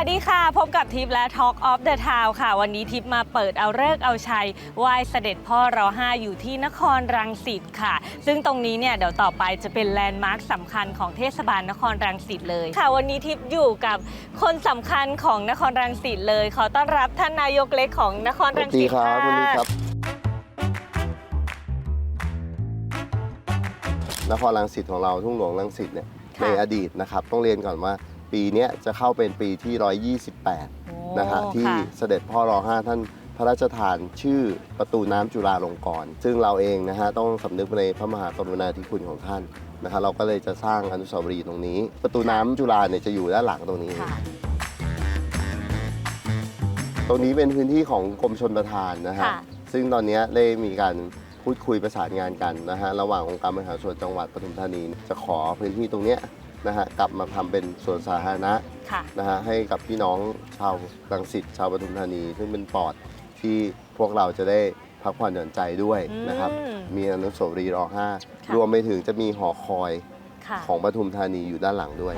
วัสดีค่ะ พบกับทิปและ Talk of the Town ค่ะ วันนี้ทิปมาเปิดเอาเลิกษ์เอาชัยไหว้เสด็จพ่อรอห้าอยู่ที่นครรังสิตค่ะ ซึ่งตรงนี้เนี่ยเดี๋ยวต่อไปจะเป็นแลนด์มาร์คสำคัญของเทศบาลนครรังสิตเลยค่ะ วันนี้ทิปอยู่กับคนสำคัญของนครรังสิตเลย ขอต้อนรับท่านนายกเล็กของนครสวัรัสงดีสิตครับค่ะคุณนิดครับนครรังสิตของเราทุ่งหลวงรังสิตเนี่ยค่ะในอดีตนะครับต้องเรียนก่อนว่า ปีเนี้ยจะเข้าเป็นปีที่ 128โอ้นะฮะที่ค่ะเสด็จพ่อรอห้าท่านพระราชทานชื่อประตูน้ำจุฬาลงกรณ์ซึ่งเราเองนะฮะต้องสำนึกในพระมหากรุณาธิคุณของท่านนะฮะเราก็เลยจะสร้างอนุสาวรีย์ตรงนี้ ประตูน้ำจุฬาเนี่ยจะอยู่ด้านหลังตรงนี้ค่ะตรงนี้เป็นพื้นที่ของกรมชนประทานนะฮะค่ะซึ่งตอนนี้ได้มีการพูดคุยประสานงานกันนะฮะระหว่างองค์การบริหารส่วนจังหวัดปทุมธานี จะขอพื้นที่ตรงเนี้ย นะฮะกลับมาทำเป็นสวนสาธารณะค่ะ นะฮะให้กับพี่น้องชาวรังสิตชาวปทุมธานี ซึ่งเป็นปอดที่พวกเราจะได้พักผ่อนหย่อนใจด้วยนะครับ อืมมีอนุสาวรีย์รอห้าค่ะ รวมไปถึงจะมีหอคอยค่ะของปทุมธานีอยู่ด้านหลังด้วย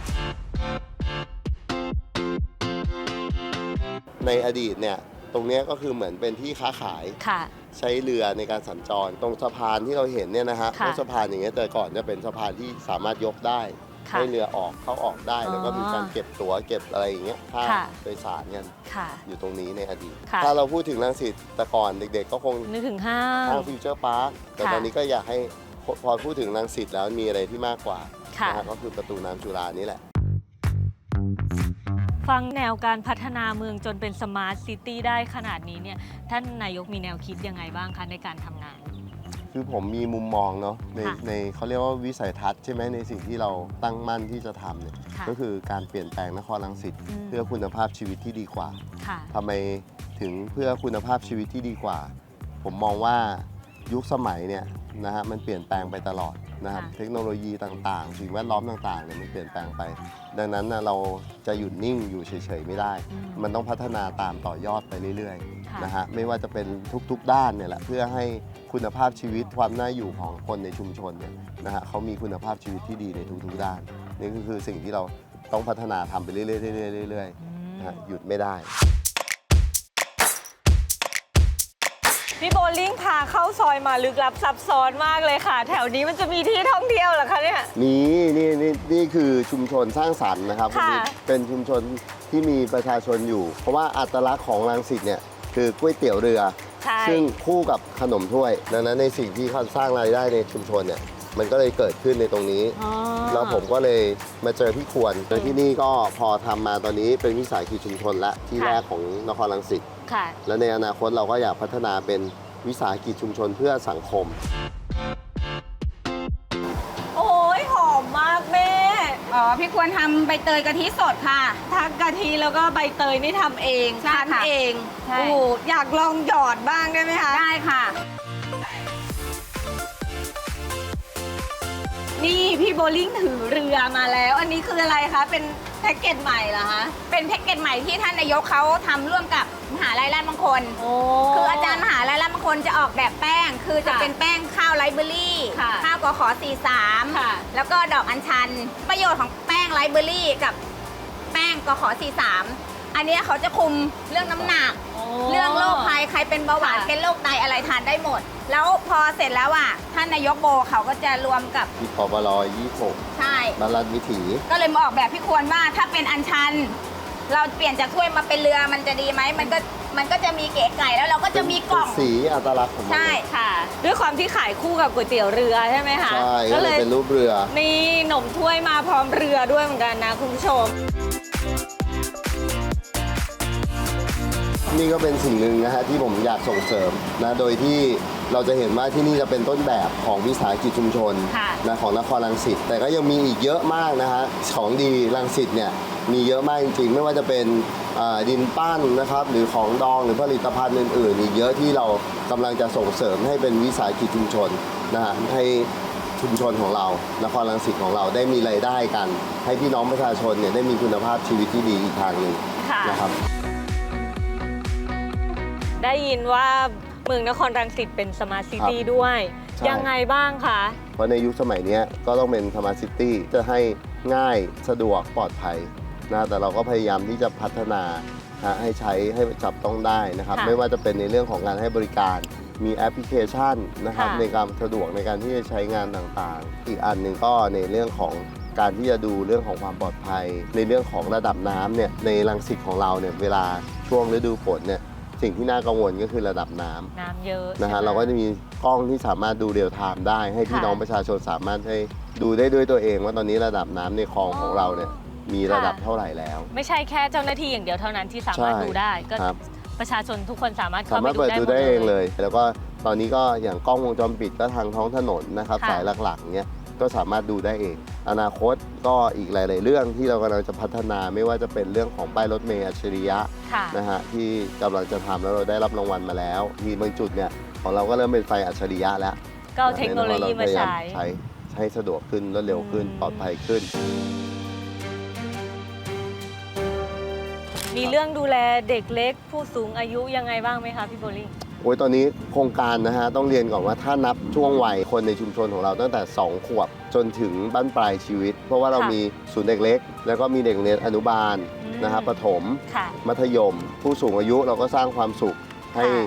ในอดีตเนี่ยตรงเนี้ยก็คือเหมือนเป็นที่ค้าขาย ค่ะ ใช้เรือในการสัญจร ตรงสะพานที่เราเห็นเนี่ยนะฮะค่ะรถสะพานอย่างเงี้ยแต่ก่อนจะเป็นสะพานที่สามารถยกได้ ค่ะให้เรือออกเข้าออกได้อ๋อแล้วก็มีการเก็บตั๋วเก็บอะไรอย่างเงี้ยค่าค่ะ โดยสารกันค่ะ อยู่ตรงนี้ในอดีต ค่ะ ถ้าเราพูดถึงรังสิตแต่ก่อนเด็กๆ ก็คงนึกถึงห้างห้างฟิวเจอร์พาร์คแต่ค่ะ ตอนนี้ก็อยากให้พอพอพูดถึงรังสิตแล้วมีอะไรที่มากกว่าค่ะ นะฮะก็คือประตูน้ำจุฬานี่แหละ ฟังแนวการพัฒนาเมืองจนเป็นสมาร์ทซิตี้ได้ขนาดนี้เนี่ยท่านนายกมีแนวคิดยังไงบ้างคะในการทำงาน คือผมมีมุมมองเนาะในค่ะในเขาเรียกว่าวิสัยทัศน์ใช่ไหมในสิ่งที่เราตั้งมั่นที่จะทำเนี่ยค่ะก็คือการเปลี่ยนแปลงนครรังสิตอืมเพื่อคุณภาพชีวิตที่ดีกว่าค่ะ ทำไมถึงเพื่อคุณภาพชีวิตที่ดีกว่า ผมมองว่ายุคสมัยเนี่ยนะฮะมันเปลี่ยนแปลงไปตลอดนะครับค่ะ เทคโนโลยีต่างๆ สิ่งแวดล้อมต่างๆเนี่ยมันเปลี่ยนแปลงไป ดังนั้นนะเราจะหยุดนิ่งอยู่เฉยๆไม่ได้ อืมมันต้องพัฒนาตามต่อยอดไปเรื่อยค่ะๆนะฮะไม่ว่าจะเป็นทุกๆด้านเนี่ยแหละเพื่อให้ คุณภาพชีวิตความน่าอยู่ของคนในชุมชนเนี่ยนะฮะเขามีคุณภาพชีวิตที่ดีในทุกๆด้านนี่ก็คือสิ่งที่เราต้องพัฒนาทำไปเรื่อยๆเรื่อยๆเรื่อยอืมๆนะฮะหยุดไม่ได้ พี่โบลิ่งพาเข้าซอยมาลึกลับซับซ้อนมากเลยค่ะ แถวนี้มันจะมีที่ท่องเที่ยวเหรอคะเนี่ย นี่นี่นี่นี่คือชุมชนสร้างสรรค์นะครับค่ะวันนี้เป็นชุมชนที่มีประชาชนอยู่ เพราะว่าอัตลักษณ์ของรังสิตเนี่ยคือก๋วยเตี๋ยวเรือ ใช่ ซึ่งคู่กับขนมถ้วย ดังนั้นในสิ่งที่เขาสร้างรายได้ในชุมชนเนี่ย มันก็เลยเกิดขึ้นในตรงนี้ อ๋อ แล้วผมก็เลยมาเจอพี่ควรโดยที่นี่ก็พอทำมาตอนนี้เป็นวิสาหกิจชุมชนและที่แรกของนครรังสิต ค่ะ และในอนาคตเราก็อยากพัฒนาเป็นวิสาหกิจชุมชนเพื่อสังคม ควรทำใบเตยกะทิสดค่ะ ทั้งกะทิแล้วก็ใบเตยนี่ทำเองใช่คั้นค่ะเองใช่ โอ้โหอยากลองหยอดบ้างได้ไหมคะ ได้ค่ะ นี่พี่โบลิ่งถือเรือมาแล้ว อันนี้คืออะไรคะ เป็นแพ็กเกจใหม่เหรอคะ เป็นแพ็กเกจใหม่ที่ท่านนายกเขาทำร่วมกับมหาลัยราชมงคลโอ้คืออาจารย์มหาลัยราชมงคลจะออกแบบแป้ง คือจะค่ะเป็นแป้งข้าวไรเบอรี่ ค่ะข้าวกขอค่ะ43แล้วก็ดอกอัญชัน ประโยชน์ของ แป้งไรเบอรี่กับแป้งกขอ43 อันเนี้ยเขาจะคุมเรื่องน้ำหนักโอ้เรื่องโรคภัยใครเป็นเบาหวานค่ะ เป็นโรคไตอะไรทานได้หมด แล้วพอเสร็จแล้วอะท่านนายกโบเขาก็จะรวมกับที่พบลยี่หกใช่บารันวิถี ก็เลยมาออกแบบพี่ควรว่าถ้าเป็นอัญชัน เราเปลี่ยนจากถ้วยมาเป็นเรือมันจะดีไหมมันก็ มันก็จะมีเก๋ไก่แล้วเราก็จะมีกล่อง เป็นสีอัตลักษณ์ของมันใช่ค่ะ ด้วยความที่ขายคู่กับก๋วยเตี๋ยวเรือใช่ไหมคะใช่ก็เลยเป็นรูปเรือ นี่หนมถ้วยมาพร้อมเรือด้วยเหมือนกันนะคุณผู้ชม นี่ก็เป็นสิ่งหนึ่งนะฮะที่ผมอยากส่งเสริมนะโดยที่เราจะเห็นว่าที่นี่จะเป็นต้นแบบของวิสาหกิจชุมชนค่ะ นะของนครรังสิตแต่ก็ยังมีอีกเยอะมากนะฮะของดีรังสิตเนี่ย มีเยอะมากจริงๆ ไม่ว่าจะเป็นอ่าดินปั้นนะครับ หรือของดองหรือผลิตภัณฑ์อื่นๆอีกเยอะที่เรากำลังจะส่งเสริมให้เป็นวิสาหกิจชุมชนนะฮะให้ชุมชนของเรา นครรังสิตของเราได้มีรายได้กัน ให้พี่น้องประชาชนเนี่ยได้มีคุณภาพชีวิตที่ดีอีกทางหนึ่งค่ะนะครับได้ยินว่าเมืองนครรังสิตเป็นสมาร์ทซิตี้ครับด้วยใช่ยังไงบ้างคะเพราะในยุคสมัยเนี้ยก็ต้องเป็นธรรมซิตี้จะให้ง่ายสะดวกปลอดภัย นะแต่เราก็พยายามที่จะพัฒนาฮะให้ใช้ให้จับต้องได้นะครับ ค่ะไม่ว่าจะเป็นในเรื่องของการให้บริการ มีแอปพลิเคชันนะครับค่ะ ในการสะดวกในการที่จะใช้งานต่างๆ อีกอันหนึ่งก็ในเรื่องของการที่จะดูเรื่องของความปลอดภัย ในเรื่องของระดับน้ำเนี่ยในรังสิตของเราเนี่ยเวลาช่วงฤดูฝนเนี่ยสิ่งที่น่ากังวลก็คือระดับน้ำ น้ำเยอะนะฮะใช่ไหม เราก็จะมีกล้องที่สามารถดูเรียลไทม์ได้ ให้พี่ค่ะน้องประชาชนสามารถให้ดูได้ด้วยตัวเอง ว่าตอนนี้ระดับน้ำในคลองของเราเนี่ย มีระดับค่ะเท่าไหร่แล้ว ไม่ใช่แค่เจ้าหน้าที่อย่างเดียวเท่านั้นที่สามารถใช่ดูได้ก็ครับ ประชาชนทุกคนสามารถสาเข้าไปมารถดูเปิดได้ดูหมดได้เลเองยเลยแล้วก็ตอนนี้ก็อย่างกล้องวงจรปิดก็ทางท้องถนนนะครับค่ะ สายหลักๆเนี้ยก็สามารถดูได้เอง อนาคตก็อีกหลาย ๆ เรื่องที่เรากำลังจะพัฒนาไม่ว่าจะเป็นเรื่องของป้ายรถเมล์อัจฉริยะ ค่ะ นะฮะที่กำลังจะทำแล้วเราได้รับรางวัลมาแล้วที่บางจุดเนี่ยของเราก็เริ่มเป็นไฟอัจฉริยะแล้วก็เอาเทคโนโลยีมาใช้ ใช้ให้สะดวกขึ้นรวดเร็วขึ้นอืม ปลอดภัยขึ้น มีเรื่องดูแลเด็กเล็ก ผู้สูงอายุยังไงบ้างไหมคะพี่โบลิ่ง โอ้ยตอนนี้โครงการนะฮะต้องเรียนก่อนว่าถ้านับช่วงวัยคนในชุมชนของเราตั้งแต่ 2 ขวบ จนถึงบ้านปลายชีวิต เพราะว่าเราค่ะมีศูนย์เด็กเล็ก แล้วก็มีเด็กเรียนอนุบาลอืม นะครับประถม ค่ะ มัธยม ผู้สูงอายุเราก็สร้างความสุขให้ค่ะ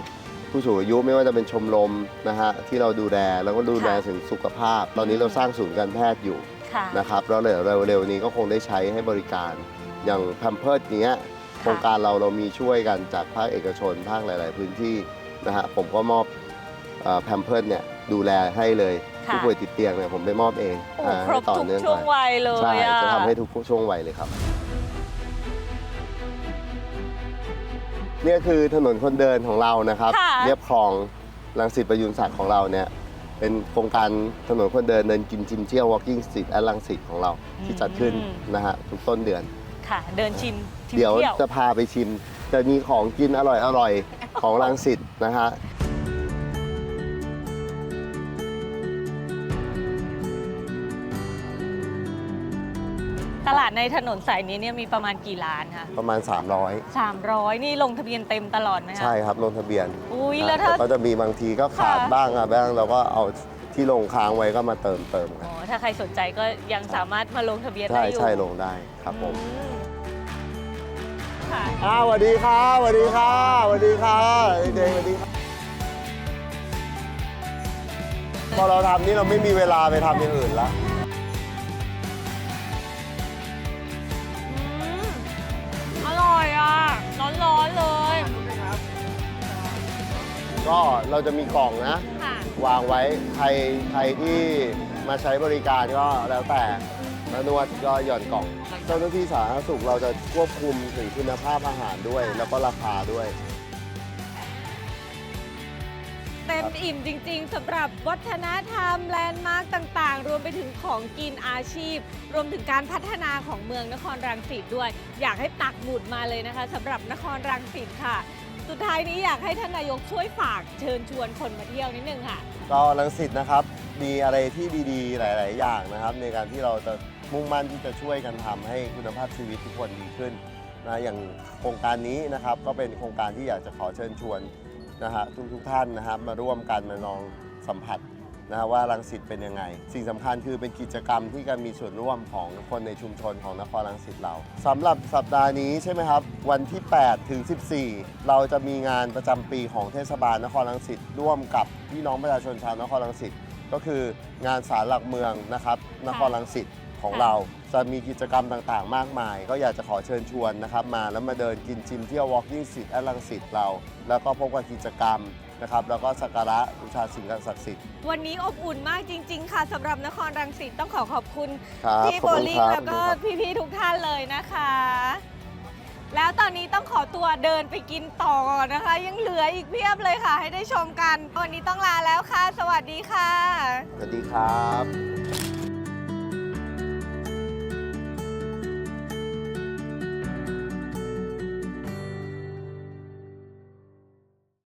ผู้สูงอายุไม่ว่าจะเป็นชมรมนะฮะที่เราดูแลแล้วก็ดูแลค่ะ ถึงสุขภาพ ตอนนี้เราสร้างศูนย์การแพทย์อยู่ค่ะ นะครับแล้วเดี๋ยวเร็วๆนี้ก็คงได้ใช้ให้บริการ อย่างแพมเพิร์ดเนี้ย โครงการเราเรามีช่วยกันจากภาคเอกชนภาคหลาย ๆ พื้นที่นะฮะผมก็มอบแพมเพิร์ดเนี่ยดูแลให้เลยค่ะผู้ป่วยติดเตียงเนี่ยผมได้มอบเองโอ้อ่าครบให้ต่อทุกเนื่องช่วงไปวัยเลยใช่อะจะทำให้ทุกช่วงวัยเลยครับเนี่ยคือถนนคนเดินของเรานะครับค่ะเรียบคลองรังสิตประยุนศักดิ์ของเราเนี่ยเป็นโครงการถนนคนเดินเดินกินชิมเที่ยว walking street แอลังสิตของเราที่จัดขึ้นนะฮะทุกต้นเดือนค่ะ เดินชิมชิม เดี๋ยวที่ยว จะพาไปชิม จะมีของกินอร่อยอร่อยๆของรังสิตนะฮะตลาดในถนนสายนี้เนี่ยมีประมาณกี่ร้านคะประมาณ 300นี่ลงทะเบียนเต็มตลอดไหม300คะใช่ครับลงทะเบียนอุ้ยครับแล้วถ้า ก็จะมีบางทีก็ขาดค่ะ บ้างอะบ้างเราก็เอาที่ลงค้างไว้ก็มาเติมเติมกัอ๋นอถ้าใครสนใจก็ยังสามารถมาลงทะเบียนใช่ได้อยู่ใช่ลงได้ครับผม อืม ค่ะ อ้าวสวัสดีครับสวัสดีครับสวัสดีครับเด็กๆสวัสดีครับพอเราทำนี่เราไม่มีเวลาไปทำอย่างอื่นละอืมอร่อยอะ ร้อนๆเลยก็เราจะมีกล่องนะ ค่ะ วางไว้ใครใครที่มาใช้บริการก็แล้วแต่มานวดก็หย่อนกล่อง เจ้าหน้าที่สาธารณสุขเราจะควบคุมถึงคุณภาพอาหารด้วย แล้วก็ราคาด้วย เต็มอิ่มจริง ๆสำหรับวัฒนธรรมแลนด์มาร์กต่างๆ รวมไปถึงของกินอาชีพ รวมถึงการพัฒนาของเมืองนครรังสิตด้วย อยากให้ปักหมุดมาเลยนะคะสำหรับนครรังสิตค่ะ สุดท้ายนี้อยากให้ท่านนายกช่วยฝากเชิญชวนคนมาเที่ยวนิดนึงค่ะ ก็ลังสิตนะครับ มีอะไรที่ดีๆ หลาย ๆ อย่างนะครับ ในการที่เราจะมุ่งมั่นที่จะช่วยกันทำให้คุณภาพชีวิตทุกคนดีขึ้นนะอย่างโครงการนี้นะครับก็เป็นโครงการที่อยากจะขอเชิญชวนนะฮะทุกๆท่านนะครับมาร่วมกันมาลองสัมผัสนะฮะว่ารังสิตเป็นยังไง สิ่งสำคัญคือเป็นกิจกรรมที่การมีส่วนร่วมของคนในชุมชนของนครรังสิตเราสำหรับสัปดาห์นี้ใช่ไหมครับ วันที่ 8 ถึง 14 เราจะมีงานประจำปีของเทศบาลนครรังสิตร่วมกับพี่น้องประชาชนชาวนครรังสิต ก็คืองานสารหลักเมืองนะครับนครรังสิตของค่ะเราจะมีกิจกรรมต่างๆ มากมาย ก็อยากจะขอเชิญชวนนะครับมาแล้วมาเดินกินชิมเที่ยว Walking Street แอลังสิตเรา แล้วก็พบกับกิจกรรมนะครับแล้วก็สักการะบูชาสิ่งศักดิ์สิทธิ์วันนี้อบอุ่นมากจริง ๆ ค่ะสำหรับนครรังสิตต้องขอขอบคุณ ครับพี่ขโบอบคุณลิ่งครับแล้วก็พี่ๆทุกท่านเลยนะคะ แล้วตอนนี้ต้องขอตัวเดินไปกินต่อนะคะ ยังเหลืออีกเพียบเลยค่ะ ให้ได้ชมกัน วันนี้ต้องลาแล้วค่ะ สวัสดีค่ะ สวัสดีครับ